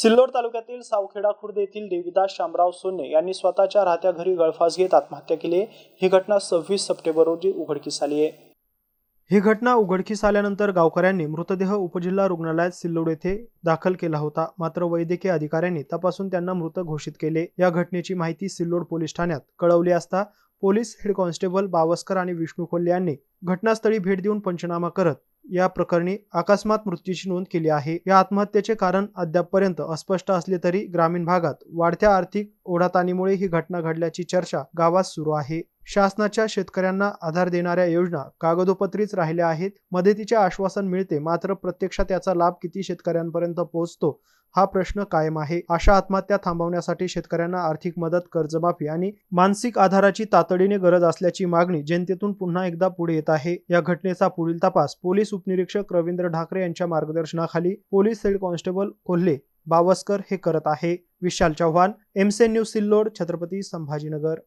सिल्लोड तालुक्यातील सावखेडा खुर्द येथील देवीदास शामराव सोने यांनी स्वतःच्या राहत्या घरी गळफास घेत आत्महत्या केली आहे. ही घटना सव्वीस सप्टेंबर रोजी उघडकीस आली आहे. ही घटना उघडकीस आल्यानंतर गावकऱ्यांनी मृतदेह उपजिल्हा रुग्णालयात सिल्लोड येथे दाखल केला होता. मात्र वैद्यकीय अधिकाऱ्यांनी तपासून त्यांना मृत घोषित केले. या घटनेची माहिती सिल्लोड पोलीस ठाण्यात कळवली असता पोलीस हेड कॉन्स्टेबल बावस्कर आणि विष्णू खोल्ले यांनी घटनास्थळी भेट देऊन पंचनामा करत या प्रकरणी अकस्मात मृत्यूची नोंद केली आहे. या आत्महत्येचे कारण अद्यापपर्यंत अस्पष्ट असले तरी ग्रामीण भागात वाढत्या आर्थिक ओढाताणीमुळे ही घटना घडल्याची चर्चा गावात सुरू आहे. शासनाच्या शेतकऱ्यांना आधार देणाऱ्या योजना कागदोपत्रीच राहिल्या आहेत. मदतीचे आश्वासन मिळते मात्र प्रत्यक्षात याचा लाभ किती शेतकऱ्यांपर्यंत पोहोचतो हा प्रश्न कायम आहे. अशा आत्महत्या थांबवण्यासाठी शेतकऱ्यांना आर्थिक मदत कर्जमाफी आणि मानसिक आधाराची तातडीने गरज असल्याची मागणी जनतेतून पुन्हा एकदा पुढे येत आहे. या घटनेचा पुढील तपास पोलीस उपनिरीक्षक रवींद्र ठाकरे यांच्या मार्गदर्शनाखाली police head constable Kolhe Bawaskar हे करत आहे. विशाल चव्हाण एमसेन न्यूज सिल्लोड छत्रपती संभाजीनगर.